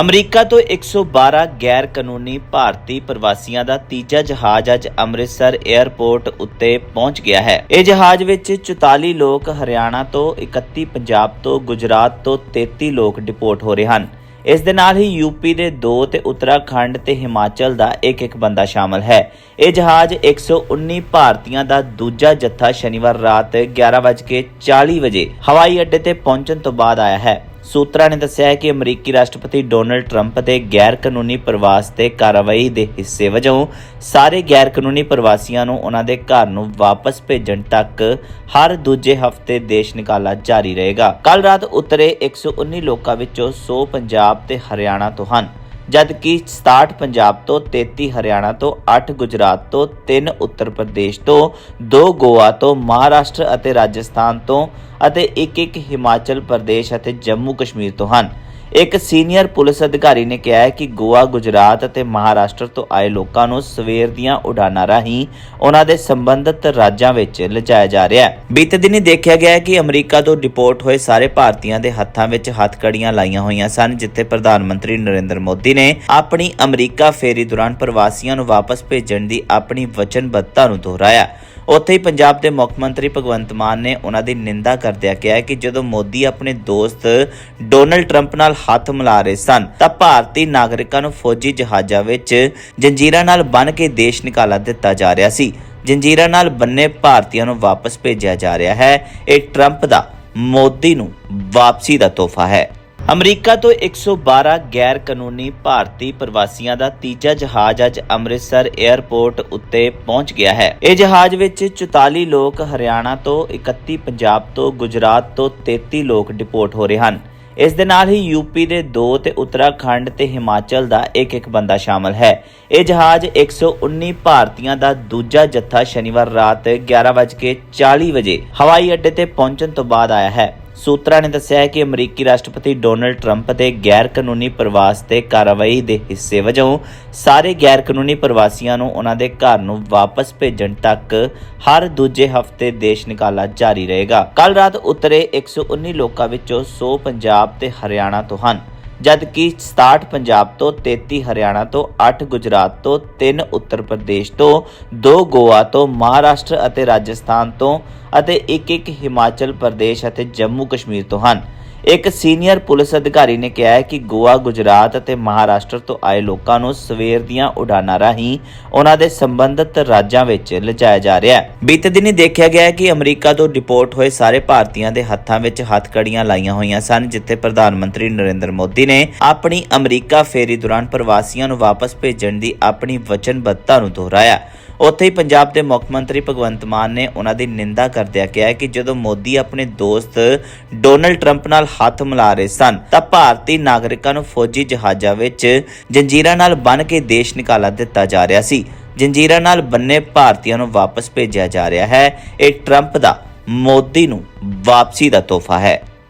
America ਤੋਂ 112 ਗੈਰ ਕਾਨੂੰਨੀ ਭਾਰਤੀ ਪ੍ਰਵਾਸੀਆਂ ਦਾ ਤੀਜਾ ਜਹਾਜ਼ ਅੱਜ ਅੰਮ੍ਰਿਤਸਰ 에ਅਰਪੋਰਟ ਉੱਤੇ ਪਹੁੰਚ ਗਿਆ ਹੈ। ਇਹ ਜਹਾਜ਼ ਵਿੱਚ 44 ਲੋਕ ਹਰਿਆਣਾ ਤੋਂ 31 ਪੰਜਾਬ ਤੋਂ, ਗੁਜਰਾਤ ਤੋਂ 33 ਲੋਕ ਡਿਪੋਰਟ ਹੋ ਰਹੇ ਹਨ। ਇਸ ਦੇ ਨਾਲ ਹੀ ਯੂਪੀ ਦੇ 2 ਤੇ ਉੱਤਰਾਖੰਡ ਤੇ ਹਿਮਾਚਲ ਦਾ ਇੱਕ ਇੱਕ ਬੰਦਾ ਸ਼ਾਮਲ ਹੈ। ਇਹ ਜਹਾਜ਼ 119 ਭਾਰਤੀਆਂ ਦਾ ਦੂਜਾ ਜੱਥਾ ਸ਼ਨੀਵਾਰ ਰਾਤ 11:40 ਵਜੇ ਹਵਾਈ ਅੱਡੇ ਤੇ ਪਹੁੰਚਣ ਤੋਂ ਬਾਅਦ ਆਇਆ ਹੈ। ਸੂਤਰਾਂ ਨੇ ਦੱਸਿਆ ਹੈ ਕਿ ਅਮਰੀਕੀ ਰਾਸ਼ਟਰਪਤੀ ਡੋਨਲਡ ਟਰੰਪ ਦੇ ਗੈਰ ਕਾਨੂੰਨੀ ਪ੍ਰਵਾਸ ਤੇ ਕਾਰਵਾਈ ਦੇ ਹਿੱਸੇ ਵਜੋਂ ਸਾਰੇ ਗੈਰ ਕਾਨੂੰਨੀ ਪ੍ਰਵਾਸੀਆਂ ਨੂੰ ਉਹਨਾਂ ਦੇ ਘਰ ਨੂੰ ਵਾਪਸ ਭੇਜਣ ਤੱਕ ਹਰ ਦੂਜੇ ਹਫ਼ਤੇ ਦੇਸ਼ ਨਿਕਾਲਾ ਜਾਰੀ ਰਹੇਗਾ। ਕੱਲ ਰਾਤ ਉਤਰੇ 119 ਲੋਕਾਂ ਵਿੱਚੋਂ 100 ਪੰਜਾਬ ਤੇ ਹਰਿਆਣਾ ਤੋਂ ਹਨ। ਜਦਕਿ 67 ਪੰਜਾਬ ਤੋਂ 33 ਹਰਿਆਣਾ ਤੋਂ 8 ਗੁਜਰਾਤ ਤੋਂ 3 ਉੱਤਰ ਪ੍ਰਦੇਸ਼ ਤੋਂ 2 ਗੋਆ ਤੋਂ ਮਹਾਰਾਸ਼ਟਰ ਅਤੇ ਰਾਜਸਥਾਨ ਤੋਂ ਅਤੇ ਇੱਕ ਇੱਕ ਹਿਮਾਚਲ ਪ੍ਰਦੇਸ਼ ਅਤੇ ਜੰਮੂ ਕਸ਼ਮੀਰ ਤੋਂ ਹਨ। ਇੱਕ ਸੀਨੀਅਰ ਪੁਲਿਸ ਅਧਿਕਾਰੀ ਨੇ ਕਿਹਾ ਹੈ ਕਿ ਗੋਆ, ਗੁਜਰਾਤ ਅਤੇ ਮਹਾਰਾਸ਼ਟਰ ਤੋਂ ਆਏ ਲੋਕਾਂ ਨੂੰ ਸਵੇਰ ਦੀਆਂ ਉਡਾਨਾਂ ਰਾਹੀਂ ਉਹਨਾਂ ਦੇ ਸੰਬੰਧਿਤ ਰਾਜਾਂ ਵਿੱਚ ਲਿਜਾਇਆ ਜਾ ਰਿਹਾ ਹੈ। ਬੀਤੇ ਦਿਨੀ ਦੇਖਿਆ ਗਿਆ ਹੈ ਕਿ ਅਮਰੀਕਾ ਤੋਂ ਡਿਪੋਰਟ ਹੋਏ ਸਾਰੇ ਭਾਰਤੀਆਂ ਦੇ ਹੱਥਾਂ ਵਿੱਚ ਹੱਥਕੜੀਆਂ ਲਾਈਆਂ ਹੋਈਆਂ ਸਨ, ਜਿੱਥੇ ਪ੍ਰਧਾਨ ਮੰਤਰੀ ਨਰਿੰਦਰ ਮੋਦੀ ਨੇ ਆਪਣੀ ਅਮਰੀਕਾ ਫੇਰੀ ਦੌਰਾਨ ਪ੍ਰਵਾਸੀਆਂ ਨੂੰ ਵਾਪਸ ਭੇਜਣ ਦੀ ਆਪਣੀ ਵਚਨਬੱਧਤਾ ਨੂੰ ਦੁਹਰਾਇਆ। ਉੱਥੇ ਹੀ ਪੰਜਾਬ ਦੇ ਮੁੱਖ ਮੰਤਰੀ ਭਗਵੰਤ ਮਾਨ ਨੇ ਉਹਨਾਂ ਦੀ ਨਿੰਦਾ ਕਰਦਿਆਂ ਕਿਹਾ ਕਿ ਜਦੋਂ ਮੋਦੀ ਆਪਣੇ ਦੋਸਤ ਡੋਨਲਡ ਟਰੰਪ ਨਾਲ ਹੱਥ ਮਿਲਾ ਰਹੇ ਸਨ, ਤਾਂ ਭਾਰਤੀ ਨਾਗਰਿਕਾਂ ਨੂੰ ਫੌਜੀ ਜਹਾਜ਼ਾਂ ਵਿੱਚ ਜੰਜੀਰਾਂ ਨਾਲ ਬੰਨ੍ਹ ਕੇ ਦੇਸ਼ ਨਿਕਾਲਾ ਦਿੱਤਾ ਜਾ ਰਿਹਾ ਸੀ। ਜੰਜੀਰਾਂ ਨਾਲ ਬੰਨੇ ਭਾਰਤੀਆਂ ਨੂੰ ਵਾਪਸ ਭੇਜਿਆ ਜਾ ਰਿਹਾ ਹੈ। ਇਹ ਟਰੰਪ ਦਾ ਮੋਦੀ ਨੂੰ ਵਾਪਸੀ ਦਾ ਤੋਹਫਾ ਹੈ। ਅਮਰੀਕਾ ਤੋਂ 112 ਗੈਰ ਕਾਨੂੰਨੀ ਭਾਰਤੀ ਪ੍ਰਵਾਸੀਆਂ ਦਾ ਤੀਜਾ ਜਹਾਜ਼ ਅੱਜ ਅੰਮ੍ਰਿਤਸਰ 에ਅਰਪੋਰਟ ਉੱਤੇ ਪਹੁੰਚ ਗਿਆ ਹੈ। ਇਹ ਜਹਾਜ਼ ਵਿੱਚ 44 ਲੋਕ ਹਰਿਆਣਾ ਤੋਂ 31 ਪੰਜਾਬ ਤੋਂ, ਗੁਜਰਾਤ ਤੋਂ 33 ਲੋਕ ਡਿਪੋਰਟ ਹੋ ਰਹੇ ਹਨ। ਇਸ ਦੇ ਨਾਲ ਹੀ ਯੂਪੀ ਦੇ 2 ਤੇ ਉੱਤਰਾਖੰਡ ਤੇ ਹਿਮਾਚਲ ਦਾ ਇੱਕ ਇੱਕ ਬੰਦਾ ਸ਼ਾਮਲ ਹੈ। ਇਹ ਜਹਾਜ਼ 119 ਭਾਰਤੀਆਂ ਦਾ ਦੂਜਾ ਜੱਥਾ ਸ਼ਨੀਵਾਰ ਰਾਤ 11:40 ਵਜੇ ਹਵਾਈ ਅੱਡੇ ਤੇ ਪਹੁੰਚਣ ਤੋਂ ਬਾਅਦ ਆਇਆ ਹੈ। ਸੂਤਰਾਂ ਨੇ ਦੱਸਿਆ ਹੈ ਕਿ ਅਮਰੀਕੀ ਰਾਸ਼ਟਰਪਤੀ ਡੋਨਲਡ ਟਰੰਪ ਦੇ ਗੈਰ ਕਾਨੂੰਨੀ ਪ੍ਰਵਾਸ ਤੇ ਕਾਰਵਾਈ ਦੇ ਹਿੱਸੇ ਵਜੋਂ ਸਾਰੇ ਗੈਰ ਕਾਨੂੰਨੀ ਪ੍ਰਵਾਸੀਆਂ ਨੂੰ ਉਹਨਾਂ ਦੇ ਘਰ ਨੂੰ ਵਾਪਸ ਭੇਜਣ ਤੱਕ ਹਰ ਦੂਜੇ ਹਫ਼ਤੇ ਦੇਸ਼ ਨਿਕਾਲਾ ਜਾਰੀ ਰਹੇਗਾ। ਕੱਲ ਰਾਤ ਉਤਰੇ 119 ਲੋਕਾਂ ਵਿੱਚੋਂ 100 ਪੰਜਾਬ ਤੇ ਹਰਿਆਣਾ ਤੋਂ ਹਨ। ਜਦਕਿ 67 ਪੰਜਾਬ ਤੋਂ 33 ਹਰਿਆਣਾ ਤੋਂ 8 ਗੁਜਰਾਤ ਤੋਂ 3 ਉੱਤਰ ਪ੍ਰਦੇਸ਼ ਤੋਂ 2 ਗੋਆ ਤੋਂ ਮਹਾਰਾਸ਼ਟਰ ਅਤੇ ਰਾਜਸਥਾਨ ਤੋਂ ਅਤੇ ਇੱਕ ਇੱਕ ਹਿਮਾਚਲ ਪ੍ਰਦੇਸ਼ ਅਤੇ ਜੰਮੂ ਕਸ਼ਮੀਰ ਤੋਂ ਹਨ। ਇੱਕ ਸੀਨੀਅਰ ਪੁਲਿਸ ਅਧਿਕਾਰੀ ਨੇ ਕਿਹਾ ਹੈ ਕਿ ਗੋਆ, ਗੁਜਰਾਤ ਅਤੇ ਮਹਾਰਾਸ਼ਟਰ ਤੋਂ ਆਏ ਲੋਕਾਂ ਨੂੰ ਸਵੇਰ ਦੀਆਂ ਉਡਾਨਾਂ ਰਾਹੀਂ ਉਹਨਾਂ ਦੇ ਸੰਬੰਧਿਤ ਰਾਜਾਂ ਵਿੱਚ ਲਿਜਾਇਆ ਜਾ ਰਿਹਾ ਹੈ। ਬੀਤੇ ਦਿਨੀ ਦੇਖਿਆ ਗਿਆ ਹੈ ਕਿ ਅਮਰੀਕਾ ਤੋਂ ਡਿਪੋਰਟ ਹੋਏ ਸਾਰੇ ਭਾਰਤੀਆਂ ਦੇ ਹੱਥਾਂ ਵਿੱਚ ਹੱਥਕੜੀਆਂ ਲਾਈਆਂ ਹੋਈਆਂ ਸਨ, ਜਿੱਥੇ ਪ੍ਰਧਾਨ ਮੰਤਰੀ ਨਰਿੰਦਰ ਮੋਦੀ ਨੇ ਆਪਣੀ ਅਮਰੀਕਾ ਫੇਰੀ ਦੌਰਾਨ ਪ੍ਰਵਾਸੀਆਂ ਨੂੰ ਵਾਪਸ ਭੇਜਣ ਦੀ ਆਪਣੀ ਵਚਨਬੱਧਤਾ ਨੂੰ ਦੁਹਰਾਇਆ। ਉੱਥੇ ਹੀ ਪੰਜਾਬ ਦੇ ਮੁੱਖ ਮੰਤਰੀ ਭਗਵੰਤ ਮਾਨ ਨੇ ਉਹਨਾਂ ਦੀ ਨਿੰਦਾ ਕਰਦਿਆਂ ਕਿਹਾ ਕਿ ਜਦੋਂ ਮੋਦੀ ਆਪਣੇ ਦੋਸਤ ਡੋਨਲਡ ਟਰੰਪ ਨਾਲ ਹੱਥ ਮਿਲਾ ਰਹੇ ਸਨ, ਤਾਂ ਭਾਰਤੀ ਨਾਗਰਿਕਾਂ ਨੂੰ ਫੌਜੀ ਜਹਾਜ਼ਾਂ ਵਿੱਚ ਜੰਜੀਰਾਂ ਨਾਲ ਬੰਨ੍ਹ ਕੇ ਦੇਸ਼ ਨਿਕਾਲਾ ਦਿੱਤਾ ਜਾ ਰਿਹਾ ਸੀ। ਜੰਜੀਰਾਂ ਨਾਲ ਬੰਨੇ ਭਾਰਤੀਆਂ ਨੂੰ ਵਾਪਸ ਭੇਜਿਆ ਜਾ ਰਿਹਾ ਹੈ। ਇਹ ਟਰੰਪ ਦਾ ਮੋਦੀ ਨੂੰ ਵਾਪਸੀ ਦਾ ਤੋਹਫਾ ਹੈ।